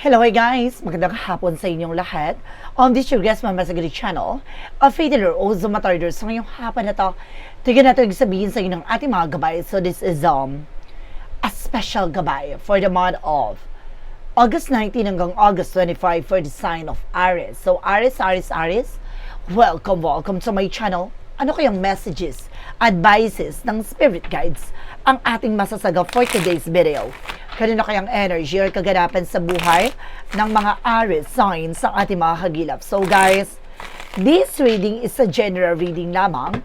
Hello hey guys! Magandang hapon sa inyong lahat. On this your guest Mama Sagari channel, a Fader Ozo Matarder. So ngayong hapon na to, tignan natin yung sabihin sa inyo ng ating mga gabay. So this is um, a special gabay for the month of August 19 hanggang August 25 for the sign of Aries. So Aries, Aries, Aries, welcome, welcome to my channel. Ano kayang messages, advices ng spirit guides ang ating masasaga for today's video? Kanino kayang energy or kaganapan sa buhay ng mga Aries signs sa ating mga hagilap? So guys, this reading is a general reading lamang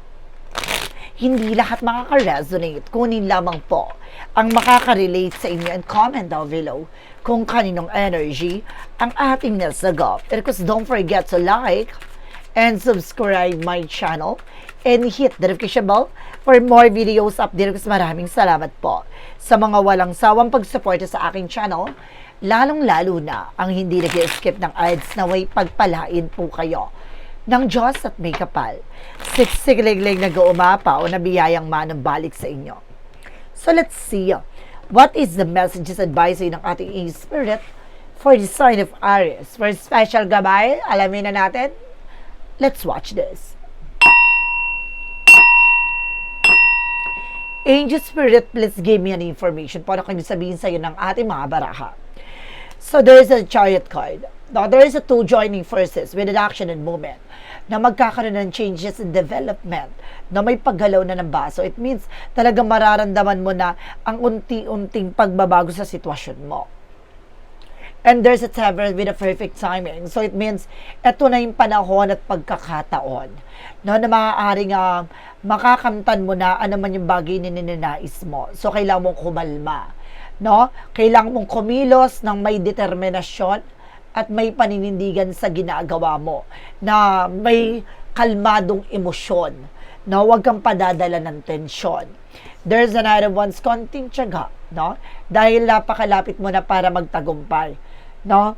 hindi lahat makaka-resonate. Kunin lamang po ang makaka-relate sa inyo and comment down below kung kaninong energy ang ating nasagap. And of course, don't forget to like and subscribe my channel and hit the notification bell for more videos update. Kasi maraming salamat po sa mga walang sawang pagsuporta sa aking channel, lalong-lalo na ang hindi nag skip ng ads na way pagpalain po kayo ng Diyos at may kapal. Siksikliglig nag-uumapa o nabiyayang manong balik sa inyo. So let's see. What is the messages advising ng ating spirit for the sign of Aries? For special gabay, alamin na natin. Let's watch this. Angel Spirit, please give me an information para kung sabihin sa'yo ng ating mga baraha. So there is a chariot card. Now, there is a two joining forces with an action and movement na magkakaroon ng changes in development na may paggalaw na ng baso. It means talagang mararamdaman mo na ang unti-unting pagbabago sa sitwasyon mo. And there's a seven with a perfect timing. So it means, eto na yung panahon at pagkakataon. No, na maaaring uh, makakamtan mo na ano man yung bagay na ninanais mo. So kailangan mong kumalma. No? Kailangan mong kumilos ng may determinasyon at may paninindigan sa ginagawa mo. Na may kalmadong emosyon. No? Huwag kang padadala ng tensyon. There's another one's konting tiyaga. No? Dahil napakalapit mo na para magtagumpay no?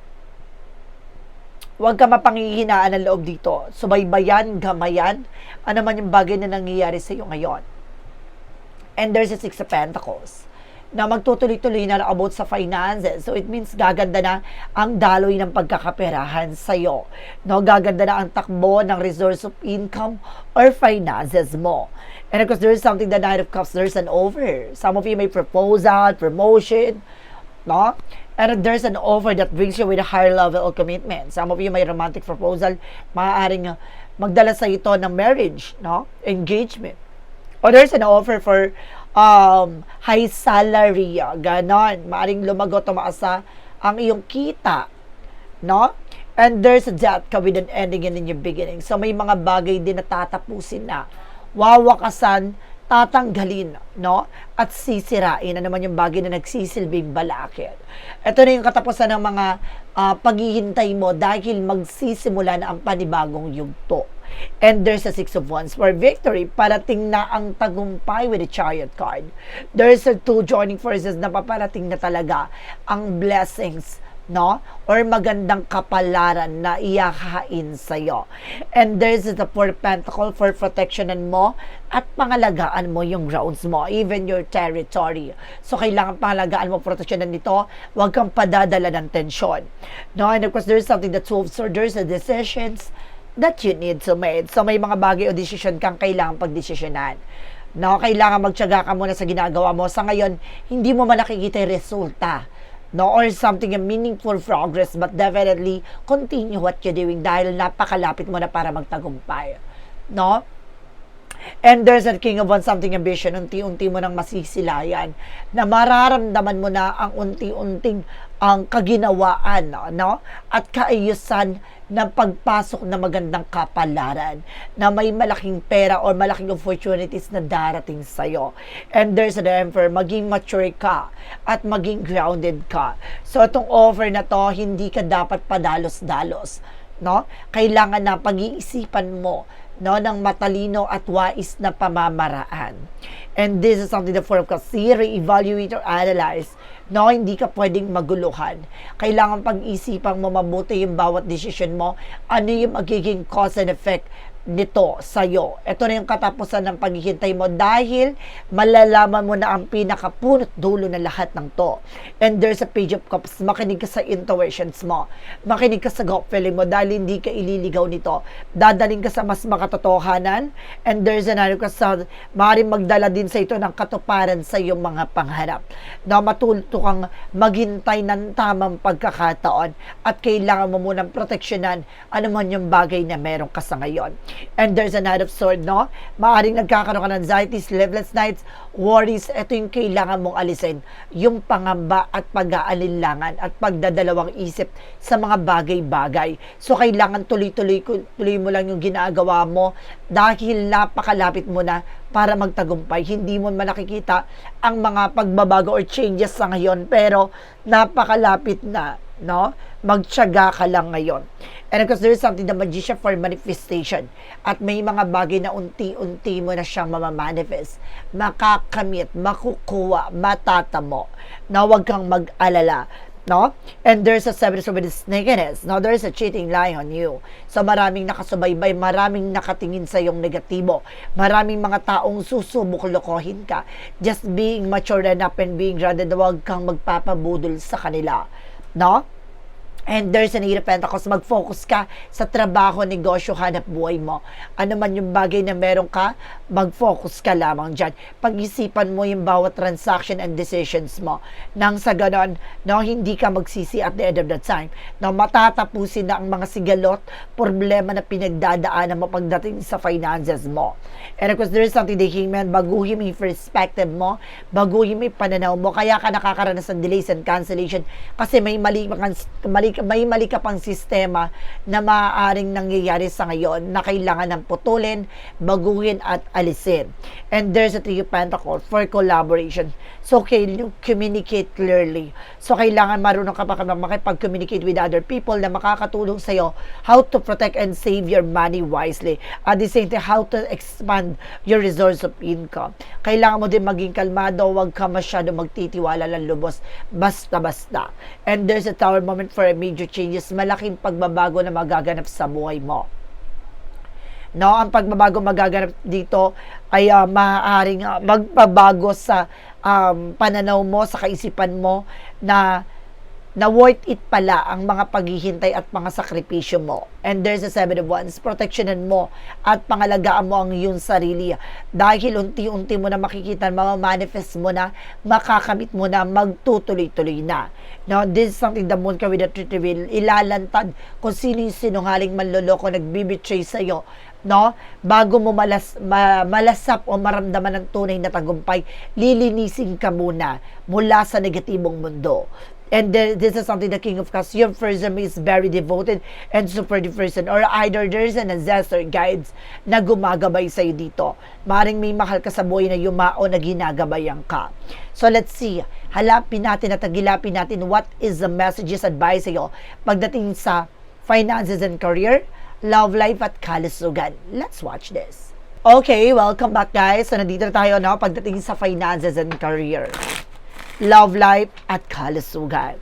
Huwag ka mapanghihinaan ng loob dito. Subaybayan, gamayan, ano man yung bagay na nangyayari sa iyo ngayon. And there's a Six of Pentacles na magtutuloy-tuloy na about sa finances. So it means gaganda na ang daloy ng pagkakaperahan sa iyo. No, gaganda na ang takbo ng resource of income or finances mo. And of course, there is something the Knight of Cups, there's an over. Some of you may proposal, promotion, no? And there's an offer that brings you with a higher level of commitment. Some of you may romantic proposal, maaaring uh, magdala sa ito ng marriage, no? Engagement. Or there's an offer for um, high salary, uh, ganon. Maaaring lumagot o maasa ang iyong kita, no? And there's a death ka with an ending and a new beginning. So may mga bagay din na tatapusin na. Wawakasan tatanggalin, no? At sisirain na naman yung bagay na nagsisilbing balakid. Ito na yung katapusan ng mga uh, paghihintay mo dahil magsisimula na ang panibagong yugto. And there's a Six of Wands for victory. Parating na ang tagumpay with the Chariot card. There's a two joining forces na paparating na talaga ang blessings no? Or magandang kapalaran na iyahain sa'yo. And there's the four pentacle for protectionan mo at pangalagaan mo yung grounds mo, even your territory. So, kailangan pangalagaan mo, proteksyonan nito, huwag kang padadala ng tensyon. No? And of course, there's something that's so there's a decisions that you need to make. So, may mga bagay o decision kang kailangan pagdesisyonan. No, kailangan magtiyaga ka muna sa ginagawa mo. Sa ngayon, hindi mo man nakikita yung resulta no or something a meaningful progress but definitely continue what you're doing dahil napakalapit mo na para magtagumpay. No And there's a king of one something ambition, unti-unti mo nang masisilayan na mararamdaman mo na ang unti-unting ang kaginawaan, no? At kaayusan ng pagpasok na magandang kapalaran na may malaking pera or malaking opportunities na darating sa'yo. And there's an emperor, maging mature ka at maging grounded ka. So, itong offer na to, hindi ka dapat padalos-dalos. No? Kailangan na pag-iisipan mo no, ng matalino at wais na pamamaraan. And this is something that for kasi re-evaluate or analyze. No, hindi ka pwedeng maguluhan. Kailangan pag-isipan mo mabuti yung bawat decision mo. Ano yung magiging cause and effect nito sa'yo. Ito na yung katapusan ng paghihintay mo dahil malalaman mo na ang pinakapunot dulo na lahat ng to. And there's a page of cups. Makinig ka sa intuitions mo. Makinig ka sa gut feeling mo dahil hindi ka ililigaw nito. Dadaling ka sa mas makatotohanan and there's another ka sa maaaring magdala din sa ito ng katuparan sa iyong mga pangharap. Na matuto kang maghintay ng tamang pagkakataon at kailangan mo munang proteksyonan ano man yung bagay na meron ka sa ngayon. And there's a Knight of Sword, no? Maaring nagkakaroon ka ng anxiety, sleepless nights, worries. Ito yung kailangan mong alisin. Yung pangamba at pag-aalinlangan at pagdadalawang isip sa mga bagay-bagay. So, kailangan tuloy-tuloy tuloy mo lang yung ginagawa mo dahil napakalapit mo na para magtagumpay. Hindi mo nakikita ang mga pagbabago or changes sa ngayon, pero napakalapit na, no? Magtyaga ka lang ngayon. And of course, there is something the magician for manifestation. At may mga bagay na unti-unti mo na siyang mamamanifest. Makakamit, makukuha, matatamo. Na huwag kang mag-alala no? And there's a seven with snakiness. No, there's a cheating lie on you. So maraming nakasubaybay, maraming nakatingin sa yung negatibo. Maraming mga taong susubok lokohin ka. Just being mature enough and being grounded, huwag kang magpapabudol sa kanila. No? And there's an eight of pentacles, mag-focus ka sa trabaho, negosyo, hanap buhay mo. Ano man yung bagay na meron ka, mag-focus ka lamang dyan. Pag-isipan mo yung bawat transaction and decisions mo. Nang sa ganon, no, hindi ka magsisi at the end of the time. No, matatapusin na ang mga sigalot, problema na pinagdadaanan mo pagdating sa finances mo. And of course, there is something the hangman, baguhin mo yung perspective mo, baguhin mo yung pananaw mo, kaya ka nakakaranas ng delays and cancellation kasi may mali, mali may mali ka pang sistema na maaaring nangyayari sa ngayon na kailangan ng putulin, baguhin at alisin. And there's a three of pentacles for collaboration. So, you communicate clearly. So, kailangan marunong ka pa makipag-communicate with other people na makakatulong sa'yo how to protect and save your money wisely. At the same time, how to expand your resource of income. Kailangan mo din maging kalmado, huwag ka masyado magtitiwala ng lubos basta-basta. And there's a tower moment for a major changes, malaking pagbabago na magaganap sa buhay mo. No, ang pagbabago magaganap dito ay uh, maaaring uh, magpabago sa um, pananaw mo, sa kaisipan mo na na worth it pala ang mga paghihintay at mga sakripisyo mo. And there's a seven of wands, protectionan mo at pangalagaan mo ang iyong sarili. Dahil unti-unti mo na makikita, mamamanifest mo na, makakamit mo na, magtutuloy-tuloy na. Now, this is something the moon ka with the reveal, ilalantad kung sino yung sinungaling manloloko, nagbibitray sa'yo, no? Bago mo malas, ma, malasap o maramdaman ng tunay na tagumpay, lilinisin ka muna mula sa negatibong mundo. And then, this is something the King of your person is very devoted and super person. Or either there's an ancestor guides na gumagabay sa'yo dito. Maring may mahal ka sa buhay na yumao na ginagabayan ka. So let's see. Halapin natin at tagilapin natin what is the messages advice sa'yo pagdating sa finances and career, love life at kalusugan. Let's watch this. Okay, welcome back guys. So nandito tayo no pagdating sa finances and career love life, at kalusugan.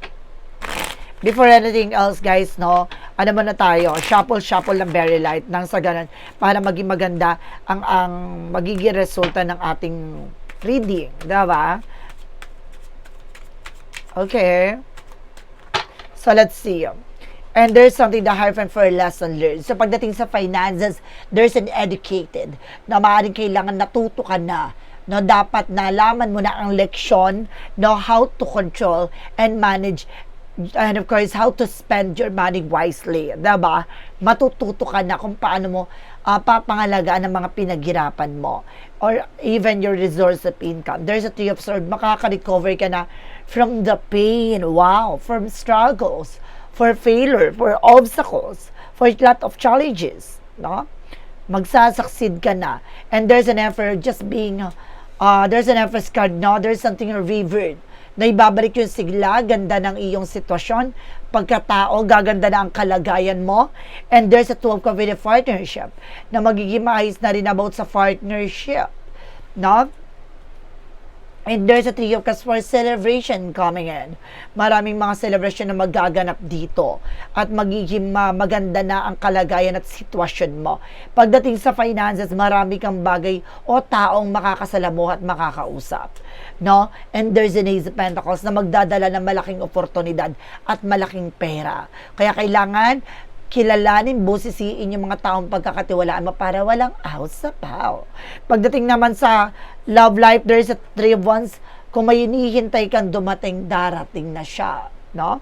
Before anything else, guys, no, ano muna tayo, shuffle-shuffle ng very light nang sa ganun, para maging maganda ang, ang magiging resulta ng ating reading. Diba? Okay. So, let's see. And there's something the hyphen for lesson learned. So, pagdating sa finances, there's an educated. Na maaaring kailangan natuto ka na. No dapat nalaman mo na ang leksyon no how to control and manage and of course how to spend your money wisely. Diba? Matututo ka na kung paano mo uh, papangalagaan ng mga pinaghirapan mo or even your resource of income. There's a three of swords makaka-recover ka na from the pain. Wow! From struggles for failure for obstacles for a lot of challenges no magsasucceed ka na and there's an effort just being uh, there's an Empress card, no? There's something revered na ibabalik yung sigla, ganda ng iyong sitwasyon, pagkatao, gaganda na ang kalagayan mo, and there's a 12 of a partnership na magiging maayos na rin about sa partnership. No? And there's a Three of Cups for celebration coming in. Maraming mga celebration na magaganap dito. At magiging ma- maganda na ang kalagayan at sitwasyon mo. Pagdating sa finances, marami kang bagay o taong makakasalamuha at makakausap. No? And there's an Ace of Pentacles na magdadala ng malaking oportunidad at malaking pera. Kaya kailangan kilalanin, busisiin yung mga taong pagkakatiwalaan mo para walang out sa pao. Pagdating naman sa love life, there's a three of wands. Kung may hinihintay kang dumating, darating na siya. No?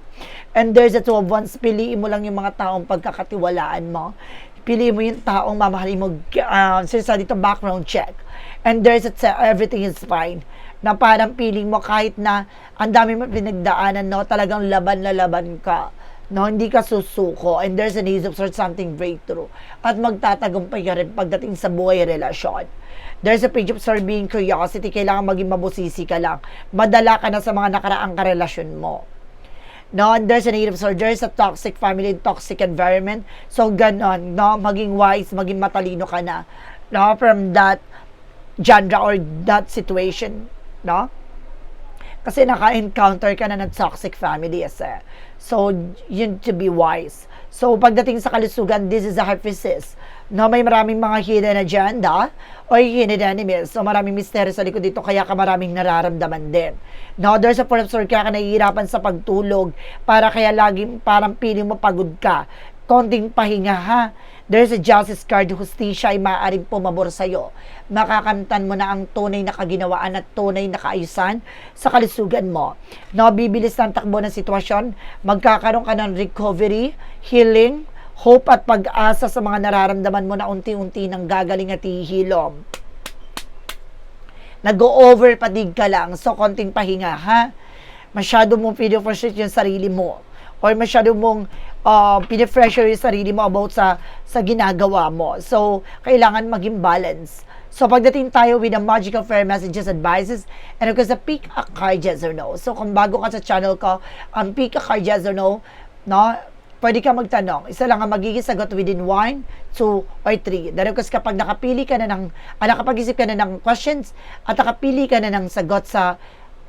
And there's a two of wands. Piliin mo lang yung mga taong pagkakatiwalaan mo. Piliin mo yung taong mamahalin mo. Uh, sinasabi dito, background check. And there's a everything is fine na parang feeling mo kahit na ang dami mo pinagdaanan, no, talagang laban na laban ka no, hindi ka susuko and there's an ease of sort something breakthrough at magtatagumpay ka rin pagdating sa buhay relasyon. There's a page of sort being curiosity, kailangan maging mabusisi ka lang. Madala ka na sa mga nakaraang karelasyon mo. No, and there's an eight of swords, there's a toxic family, toxic environment. So, ganon, no, maging wise, maging matalino ka na, no, from that genre or that situation, no? Kasi naka-encounter ka na ng toxic family as eh. So, yun to be wise. So, pagdating sa kalusugan, this is a hypothesis. No, may maraming mga hidden agenda or hidden enemies. So, maraming misteryo sa likod dito, kaya ka maraming nararamdaman din. No, there's a point of kaya ka nahihirapan sa pagtulog, para kaya laging parang piling mo pagod ka. Konting pahinga ha there's a justice card, hustisya ay maaaring pumabor sa'yo. Makakamtan mo na ang tunay na kaginawaan at tunay na kaayusan sa kalusugan mo. No, bibilis ng takbo ng sitwasyon, magkakaroon ka ng recovery, healing, hope at pag-asa sa mga nararamdaman mo na unti-unti ng gagaling at hihilom. Nag-over padig ka lang, so konting pahinga, ha? Masyado mong pino-frustrate yung sarili mo or masyado mong uh, pinipressure yung sarili mo about sa, sa ginagawa mo. So, kailangan maging balance. So, pagdating tayo with the magical fair messages, advices, and of course, a pick a card, yes or no. So, kung bago ka sa channel ko, ang um, pick a card, yes or no, no, pwede ka magtanong. Isa lang ang magiging sagot within 1, 2, or 3. Dahil kasi kapag nakapili ka na ng, ah, nakapag-isip ka na ng questions, at nakapili ka na ng sagot sa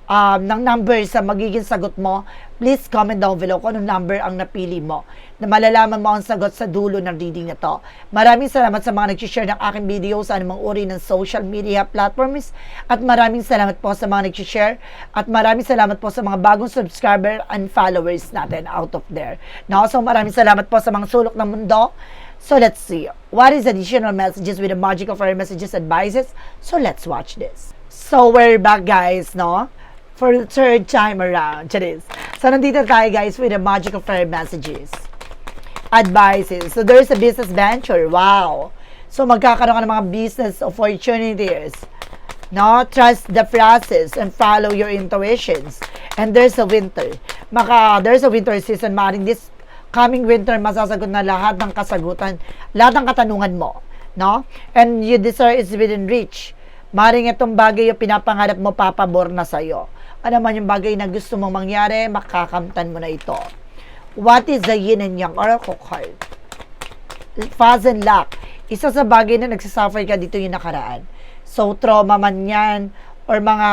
um, ng number sa magiging sagot mo, please comment down below kung anong number ang napili mo na malalaman mo ang sagot sa dulo ng reading na to. Maraming salamat sa mga nag-share ng aking video sa anumang uri ng social media platforms at maraming salamat po sa mga nag-share at maraming salamat po sa mga bagong subscriber and followers natin out of there. Now, so maraming salamat po sa mga sulok ng mundo. So let's see. What is additional messages with the magical fairy messages advices? So let's watch this. So we're back guys, no? For the third time around. Charis. So, nandito tayo guys with the magical fairy messages. Advices. So, there's a business venture. Wow. So, magkakaroon ka ng mga business opportunities. No? Trust the process and follow your intuitions. And there's a winter. Maka, there's a winter season. Maring this coming winter, masasagot na lahat ng kasagutan, lahat ng katanungan mo. No? And you desire is within reach. Maring itong bagay yung pinapangarap mo, papabor na sa'yo ano man yung bagay na gusto mong mangyari, makakamtan mo na ito. What is the yin and yang oracle card? Fast and luck. Isa sa bagay na nagsasuffer ka dito yung nakaraan. So, trauma man yan, or mga,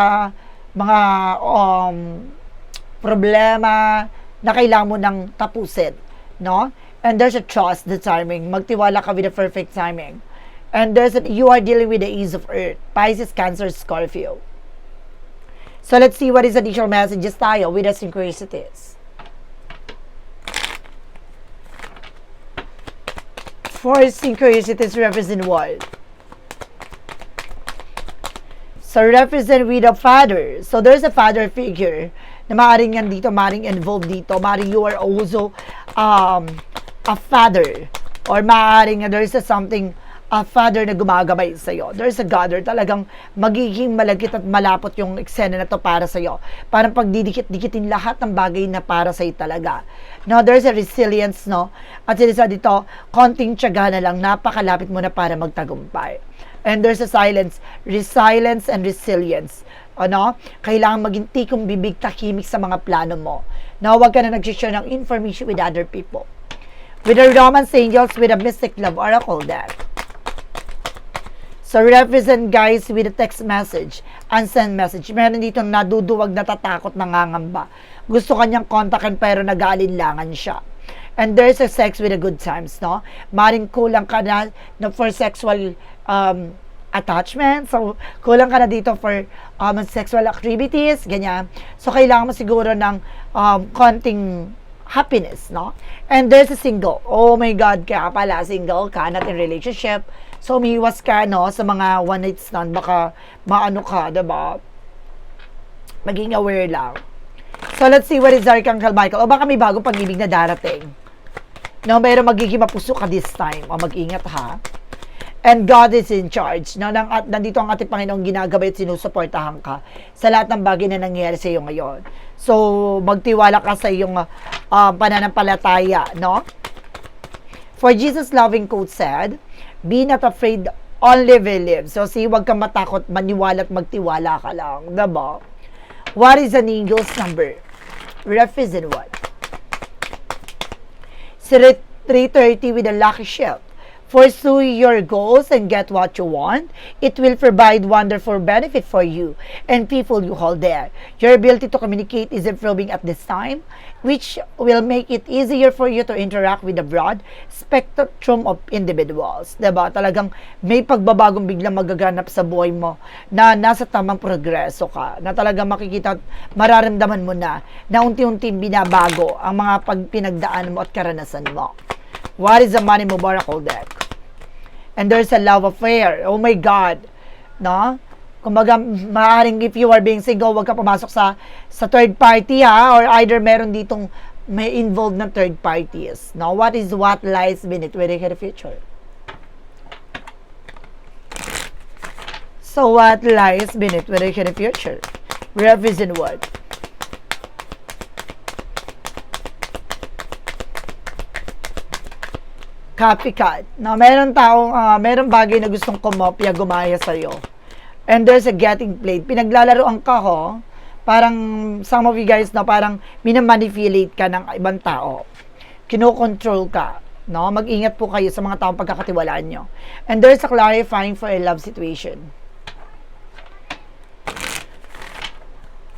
mga, um, problema na kailangan mo nang tapusin. No? And there's a trust, the timing. Magtiwala ka with the perfect timing. And there's a, you are dealing with the ease of earth. Pisces, Cancer, Scorpio. So let's see what is the additional messages tayo with the synchronicities. Four synchronicities represent what? So represent with a father. So there's a father figure na maaaring yan dito, maaaring involved dito, maaaring you are also um, a father or maaaring there's a something a father na gumagabay sa iyo. There's a God or talagang magiging malagkit at malapot yung eksena na to para sa iyo. Parang pagdidikit-dikitin lahat ng bagay na para sa iyo talaga. No, there's a resilience, no? At sinisa dito, konting tiyaga na lang, napakalapit mo na para magtagumpay. And there's a silence, resilience and resilience. Ano? Kailangan maging tikong bibig tahimik sa mga plano mo. Na huwag ka na nag-share ng information with other people. With the romance angels, with a mystic love oracle deck So, represent guys with a text message, unsend message. Meron dito naduduwag, natatakot, nangangamba. Gusto kanyang kontakin pero nag-aalinlangan siya. And there's a sex with a good times, no? Maring kulang ka na, na for sexual um, attachment. So, kulang ka na dito for um, sexual activities, ganyan. So, kailangan mo siguro ng um, konting happiness, no? And there's a single. Oh my God, kaya pala single ka, not in relationship. So, umiwas ka, no, sa mga one night stand. Baka maano ka, diba? Maging aware lang. So, let's see what is Archangel Michael. O baka may bagong pag-ibig na darating. No, pero magiging mapuso ka this time. O mag-ingat ha. And God is in charge. No, nang, at, nandito ang ating Panginoong ginagabay at sinusuportahan ka sa lahat ng bagay na nangyayari sa iyo ngayon. So, magtiwala ka sa iyong uh, pananampalataya, no? For Jesus' loving quote said, Be not afraid, only believe. So, see, huwag kang matakot, maniwala at magtiwala ka lang. Diba? What is an eagle's number? Represent what? Si 330 with a lucky shield. Pursue your goals and get what you want. It will provide wonderful benefit for you and people you hold there. Your ability to communicate is improving at this time, which will make it easier for you to interact with a broad spectrum of individuals. Diba? Talagang may pagbabagong biglang magaganap sa buhay mo na nasa tamang progreso ka. Na talagang makikita at mararamdaman mo na na unti-unti binabago ang mga pagpinagdaan mo at karanasan mo. What is the money Mubarakal deck? And there's a love affair. Oh my God. No? Kumbaga, maaaring if you are being single, wag ka pumasok sa sa third party ha, or either meron ditong may involved na third parties. No? What is what lies beneath with the future? So what lies beneath with the future? Represent what? Copycat. Na meron taong, uh, meron bagay na gustong kumopya, gumaya sa'yo. And there's a getting played. Pinaglalaroan ka ho, parang some of you guys na parang minamanipulate ka ng ibang tao. Kinokontrol ka. No? Mag-ingat po kayo sa mga taong pagkakatiwalaan nyo. And there's a clarifying for a love situation.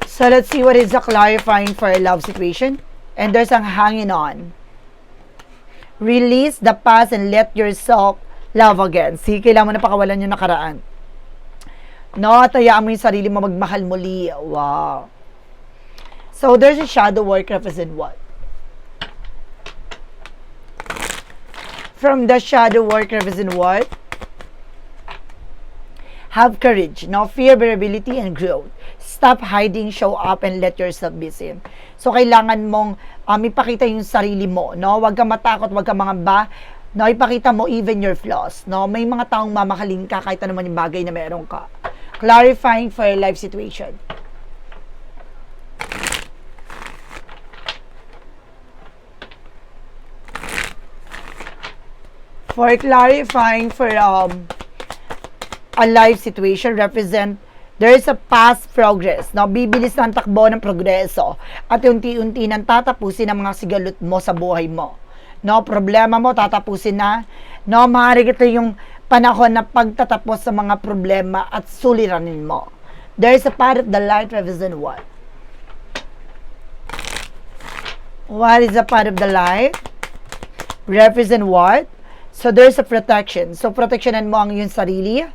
So let's see what is a clarifying for a love situation. And there's a hanging on. Release the past and let yourself love again. See, kailangan mo na pakawalan yung nakaraan. No, at hayaan mo yung sarili mo magmahal muli. Wow. So, there's a shadow work represent what? From the shadow work represent what? Have courage, no fear, variability, and growth. Stop hiding, show up, and let yourself be seen. So, kailangan mong um, ipakita yung sarili mo, no? Huwag kang matakot, huwag kang mangamba, no? Ipakita mo even your flaws, no? May mga taong mamahalin ka kahit ano man yung bagay na meron ka. Clarifying for your life situation. For clarifying for um, a life situation represent there is a past progress. No? Bibilis ang takbo ng progreso at unti-unti nang tatapusin ang mga sigalot mo sa buhay mo. No, problema mo tatapusin na. No, maaari ito yung panahon na pagtatapos sa mga problema at suliranin mo. There is a part of the light represent what? What is a part of the light? Represent what? So there's a protection. So protectionan mo ang iyong sarili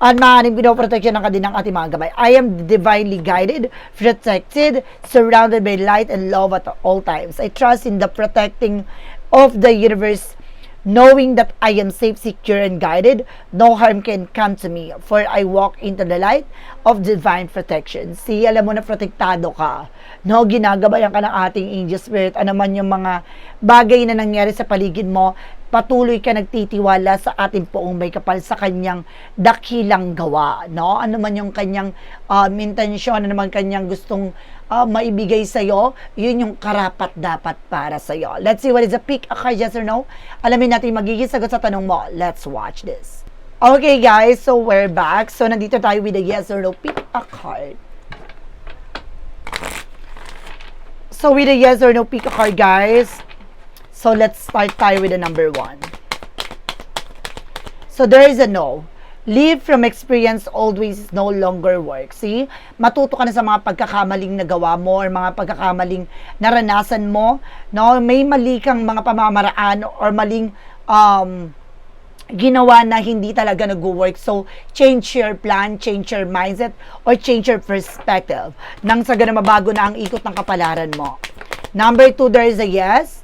at maaaring pinoproteksyon ng kadinang ating mga gabay. I am divinely guided, protected, surrounded by light and love at all times. I trust in the protecting of the universe knowing that I am safe, secure, and guided, no harm can come to me, for I walk into the light of divine protection. See, alam mo na protektado ka. No, ginagabayan ka ng ating angel spirit. Ano man yung mga bagay na nangyari sa paligid mo, patuloy ka nagtitiwala sa ating poong may kapal sa kanyang dakilang gawa, no? Ano man yung kanyang um, intensyon, ano man kanyang gustong uh, maibigay sa iyo, yun yung karapat dapat para sa iyo. Let's see what is a pick card, yes or no? Alamin natin magiging sagot sa tanong mo. Let's watch this. Okay guys, so we're back. So nandito tayo with a yes or no pick a card. So with a yes or no pick a card guys, So let's start tayo with the number one. So there is a no. Live from experience always no longer work. See? Matuto ka na sa mga pagkakamaling nagawa mo or mga pagkakamaling naranasan mo. No? May mali kang mga pamamaraan or maling um, ginawa na hindi talaga nag-work. So, change your plan, change your mindset, or change your perspective. Nang sa ganun mabago na ang ikot ng kapalaran mo. Number two, there is a yes.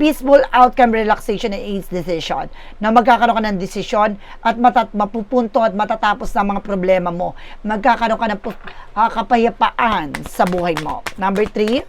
Peaceful outcome, relaxation, and ease decision. Na magkakaroon ka ng desisyon at matat mapupunto at matatapos ng mga problema mo. Magkakaroon ka ng ah, kapayapaan sa buhay mo. Number three,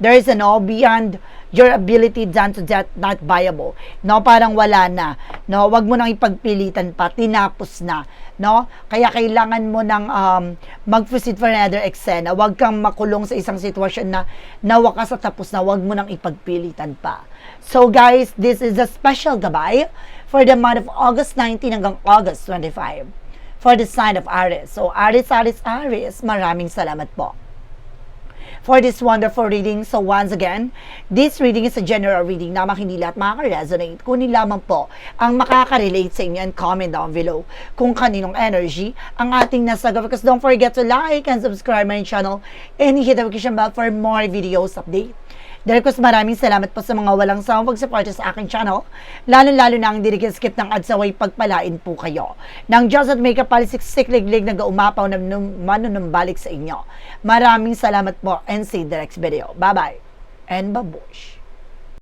there is an all beyond your ability done to that not viable. No, parang wala na. No, wag mo nang ipagpilitan pa, tinapos na. No? Kaya kailangan mo nang um, mag-proceed for another eksena. Wag kang makulong sa isang sitwasyon na nawakas at tapos na, wag mo nang ipagpilitan pa. So guys, this is a special gabay for the month of August 19 hanggang August 25 for the sign of Aries. So Aries, Aries, Aries, maraming salamat po for this wonderful reading. So once again, this reading is a general reading na hindi lahat makaka-resonate. Kunin lamang po ang makaka-relate sa inyo and comment down below kung kaninong energy ang ating nasagot. Because don't forget to like and subscribe my channel and hit the notification bell for more videos update. Ko maraming salamat po sa mga walang sawang pag-support sa aking channel. Lalo-lalo na ang skip ng adsaway pagpalain po kayo. Nang Diyos at may kapalisik sikliglig na gaumapaw na manunumbalik sa inyo. Maraming salamat po and see the next video. Bye-bye and babush.